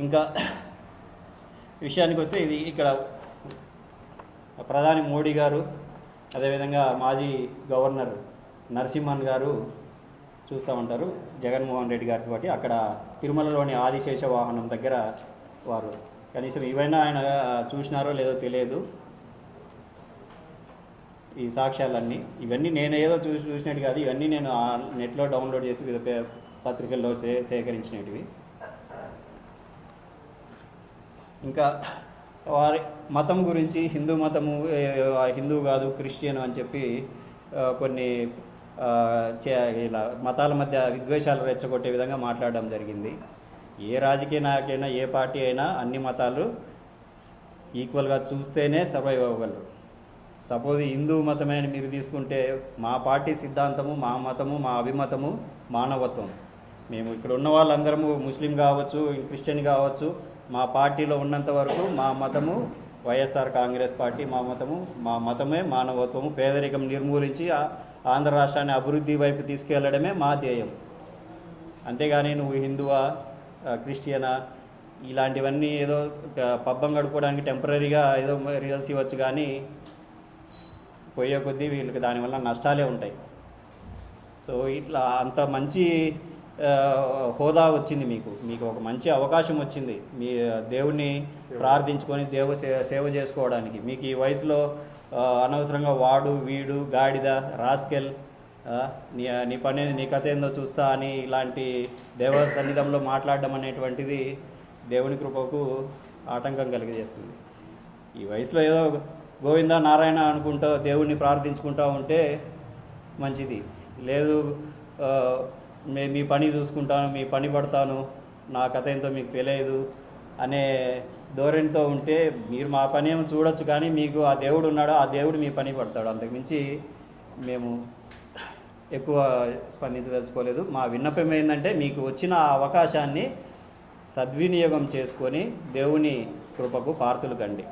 ఇంకా విషయానికి వస్తే ఇది ఇక్కడ ప్రధాని మోడీ గారు అదేవిధంగా మాజీ గవర్నర్ నరసింహన్ గారు చూస్తూ ఉంటారు జగన్మోహన్ రెడ్డి గారితో బట్టి అక్కడ తిరుమలలోని ఆదిశేష వాహనం దగ్గర వారు. కనీసం ఇవైనా ఆయన చూసినారో లేదో తెలియదు. ఈ సాక్ష్యాలన్నీ. ఇవన్నీ నేను ఏదో చూసి చూసినట్టు కాదు ఇవన్నీ నేను నెట్లో డౌన్లోడ్ చేసి వివిధ పే- పత్రికల్లో సే సేకరించినవి ఇంకా వారి మతం గురించి హిందూ మతము హిందూ కాదు క్రిస్టియన్ అని చెప్పి కొన్ని చే- ఇలా మతాల మధ్య విద్వేషాలు రెచ్చగొట్టే విధంగా మాట్లాడడం జరిగింది. ఏ రాజకీయ నాయకైనా ఏ పార్టీ అయినా అన్ని మతాలు ఈక్వల్గా చూస్తేనే సర్వైవ్ అవ్వగలరు. సపోజ్ హిందూ మతమే అని మీరు తీసుకుంటే మా పార్టీ సిద్ధాంతము మా మతము మా అభిమతము మానవత్వం. మేము ఇక్కడ ఉన్న వాళ్ళందరము ముస్లిం కావచ్చు క్రిస్టియన్ కావచ్చు మా పార్టీలో ఉన్నంత వరకు మా మతము వైఎస్ఆర్ కాంగ్రెస్ పార్టీ మా మతము మా మతమే మానవత్వము పేదరికం నిర్మూలించి ఆంధ్ర రాష్ట్రాన్ని అభివృద్ధి వైపు తీసుకెళ్ళడమే మా ధ్యేయం. అంతేగాని నువ్వు హిందువా క్రిస్టియనా ఇలాంటివన్నీ ఏదో పబ్బం గడుపుకోవడానికి టెంపరీగా ఏదో రిజల్ట్స్ ఇవ్వచ్చు కానీ పోయే కొద్దీ వీళ్ళకి దానివల్ల నష్టాలే ఉంటాయి. సో ఇట్లా అంత మంచి హోదా వచ్చింది మీకు. మీకు ఒక మంచి అవకాశం వచ్చింది. మీ దేవుణ్ణి ప్రార్థించుకొని దేవ సేవ చేసుకోవడానికి. మీకు ఈ వయసులో అనవసరంగా వాడు వీడు గాడిద రాస్కెల్ నీ నీ పని నీ కథ ఏందో చూస్తా అని ఇలాంటి దేవ సన్నిధంలో మాట్లాడడం అనేటువంటిది దేవుని కృపకు ఆటంకం కలిగజేస్తుంది. ఈ వయసులో ఏదో గోవింద నారాయణ అనుకుంటూ దేవుణ్ణి ప్రార్థించుకుంటూ ఉంటే మంచిది. లేదు మే మీ పని చూసుకుంటాను మీ పని పడతాను నా కథ ఏంటో మీకు తెలియదు అనే ధోరణితో ఉంటే మీరు మా పని ఏమో చూడొచ్చు కానీ మీకు ఆ దేవుడు ఉన్నాడో ఆ దేవుడు మీ పని పడతాడు. అంతకుమించి మేము ఎక్కువ స్పందించదలుచుకోలేదు. మా విన్నపం ఏంటంటే మీకు వచ్చిన అవకాశాన్ని సద్వినియోగం చేసుకొని దేవుని కృపకు పార్తులు కండి.